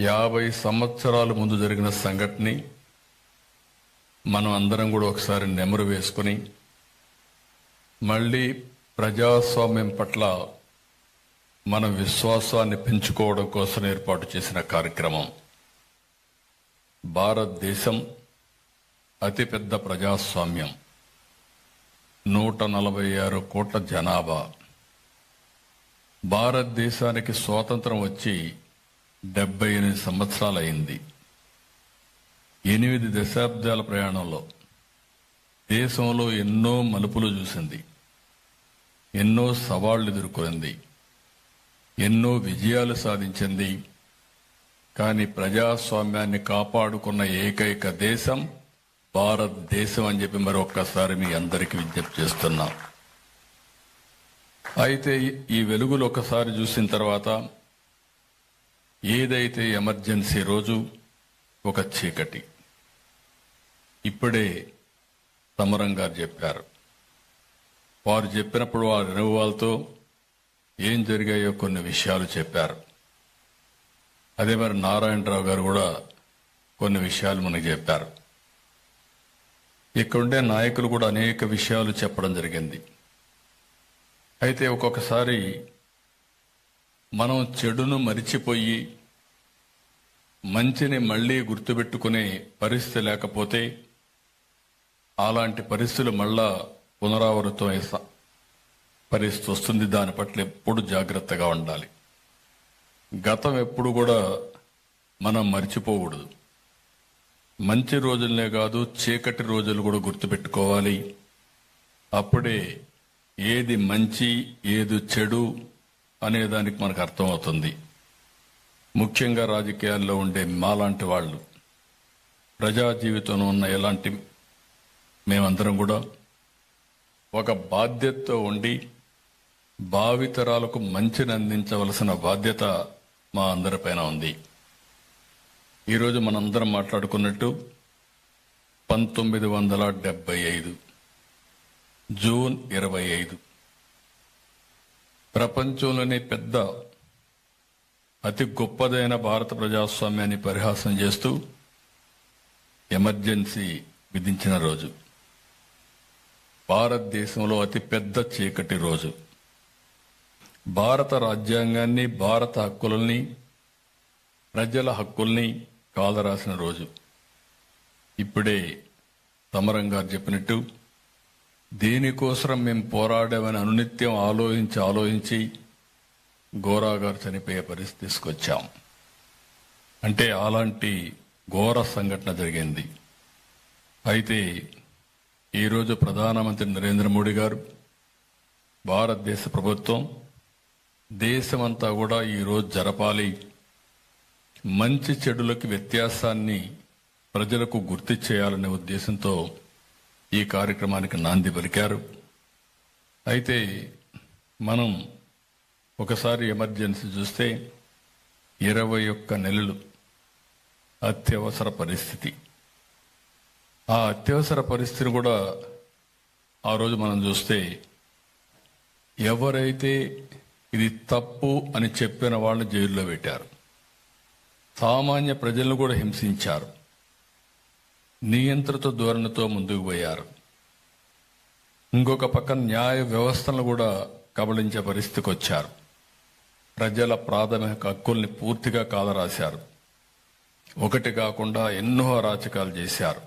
యాభై సంవత్సరాల ముందు జరిగిన సంఘటన మనం అందరం కూడా ఒకసారి నెమరు వేసుకుని మళ్ళీ ప్రజాస్వామ్యం పట్ల మన విశ్వాసాన్ని పెంచుకోవడం కోసం ఏర్పాటు చేసిన కార్యక్రమం. భారతదేశం అతిపెద్ద ప్రజాస్వామ్యం. నూట నలభై ఆరు కోట్ల జనాభా. భారతదేశానికి స్వాతంత్రం వచ్చి డెబ్బై ఎనిమిది సంవత్సరాలైంది ఎనిమిది దశాబ్దాల ప్రయాణంలో దేశంలో ఎన్నో మలుపులు చూసింది. ఎన్నో సవాళ్ళు ఎదుర్కొంది. ఎన్నో విజయాలు సాధించింది. కానీ ప్రజాస్వామ్యాన్ని కాపాడుకున్న ఏకైక దేశం భారతదేశం అని చెప్పి మరొక్కసారి మీ అందరికీ విజ్ఞప్తి చేస్తున్నాం. అయితే ఈ వెలుగులు ఒకసారి చూసిన తర్వాత ఏదైతే ఎమర్జెన్సీ రోజు ఒక చీకటి. ఇప్పుడే సమరం గారు చెప్పారు. వారు చెప్పినప్పుడు వారి అనుభవాలతో ఏం జరిగాయో కొన్ని విషయాలు చెప్పారు. అదే మరి నారాయణరావు గారు కూడా కొన్ని విషయాలు మనకు చెప్పారు. ఇక్కడుండే నాయకులు కూడా అనేక విషయాలు చెప్పడం జరిగింది. అయితే ఒక్కొక్కసారి మనం చెడును మరిచిపోయి మంచిని మళ్ళీ గుర్తుపెట్టుకునే పరిస్థితి లేకపోతే అలాంటి పరిస్థితులు మళ్ళా పునరావృతమై స- పరిస్థితి వస్తుంది. దాని పట్ల ఎప్పుడు జాగ్రత్తగా ఉండాలి. గతం ఎప్పుడు కూడా మనం మర్చిపోకూడదు. మంచి రోజులనే కాదు చీకటి రోజులు కూడా గుర్తుపెట్టుకోవాలి. అప్పుడే ఏది మంచి ఏది చెడు అనే దానికి మనకు అర్థమవుతుంది. ముఖ్యంగా రాజకీయాల్లో ఉండే మాలాంటి వాళ్ళు ప్రజా జీవితంలో ఉన్న ఎలాంటి మేమందరం కూడా ఒక బాధ్యతతో ఉండి భావితరాలకు మంచిని అందించవలసిన బాధ్యత మా అందరిపైన ఉంది. ఈరోజు మనందరం మాట్లాడుకున్నట్టు పంతొమ్మిది వందల డెబ్బై ఐదు జూన్ ఇరవై ఐదు. ప్రపంచంలోనే పెద్ద అతి గొప్పదైన భారత ప్రజాస్వామ్యాన్ని పరిహాసం చేస్తూ ఎమర్జెన్సీ విధించిన రోజు. భారతదేశంలో అతి పెద్ద చీకటి రోజు. భారత రాజ్యాంగాన్ని భారత హక్కులని ప్రజల హక్కుల్ని కాలరాసిన రోజు. ఇప్పుడే సమరం గారు చెప్పినట్టు దేనికోసం మేము పోరాడామని అనునిత్యం ఆలోచించి ఆలోచించి గోరా గారు చనిపోయే పరిస్థితి తీసుకొచ్చాం. అంటే అలాంటి ఘోర సంఘటన జరిగింది. అయితే ఈరోజు ప్రధానమంత్రి నరేంద్ర మోడీ గారు భారతదేశ ప్రభుత్వం దేశమంతా కూడా ఈరోజు జరపాలి. మంచి చెడులకి వ్యత్యాసాన్ని ప్రజలకు గుర్తు చేయాలనే ఉద్దేశంతో ఈ కార్యక్రమానికి నాంది పలికారు. అయితే మనం ఒకసారి ఎమర్జెన్సీ చూస్తే ఇరవై ఒక్క నెలలు అత్యవసర పరిస్థితి. ఆ అత్యవసర పరిస్థితిని కూడా ఆ రోజు మనం చూస్తే ఎవరైతే ఇది తప్పు అని చెప్పిన వాళ్ళని జైల్లో పెట్టారు. సామాన్య ప్రజలను కూడా హింసించారు. నియంత్రిత ధోరణితో ముందుకు పోయారు. ఇంకొక పక్క న్యాయ వ్యవస్థను కూడా కబళించే పరిస్థితికి వచ్చారు. ప్రజల ప్రాథమిక హక్కుల్ని పూర్తిగా కాదరాశారు ఒకటి కాకుండా ఎన్నో అరాచకాలు చేశారు.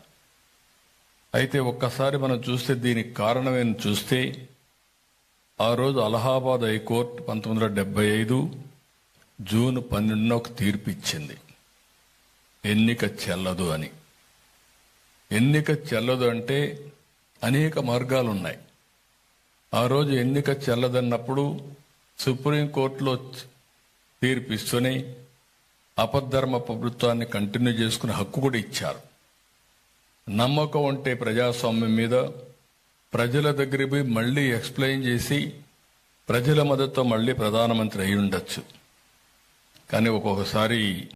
అయితే ఒక్కసారి మనం చూస్తే దీనికి కారణమేమి చూస్తే ఆ రోజు అలహాబాద్ హైకోర్టు పంతొమ్మిది వందల డెబ్బై ఐదు జూన్ పన్నెండున ఒక తీర్పు ఇచ్చింది ఎన్నిక చెల్లదు అని. ఎన్నిక చెల్లదు అంటే అనేక మార్గాలు ఉన్నాయి ఆ రోజు ఎన్నిక చెల్లదన్నప్పుడు సుప్రీంకోర్టులో తీర్పు ఇస్తూనే అపధర్మ ప్రభుత్వాన్ని కంటిన్యూ చేసుకునే హక్కు కూడా ఇచ్చారు. నమ్మకం ఉంటే ప్రజాస్వామ్యం మీద ప్రజల దగ్గర పోయి మళ్ళీ ఎక్స్ప్లెయిన్ చేసి ప్రజల మద్దతు మళ్ళీ ప్రధానమంత్రి అయి ఉండొచ్చు. కానీ ఒక్కొక్కసారి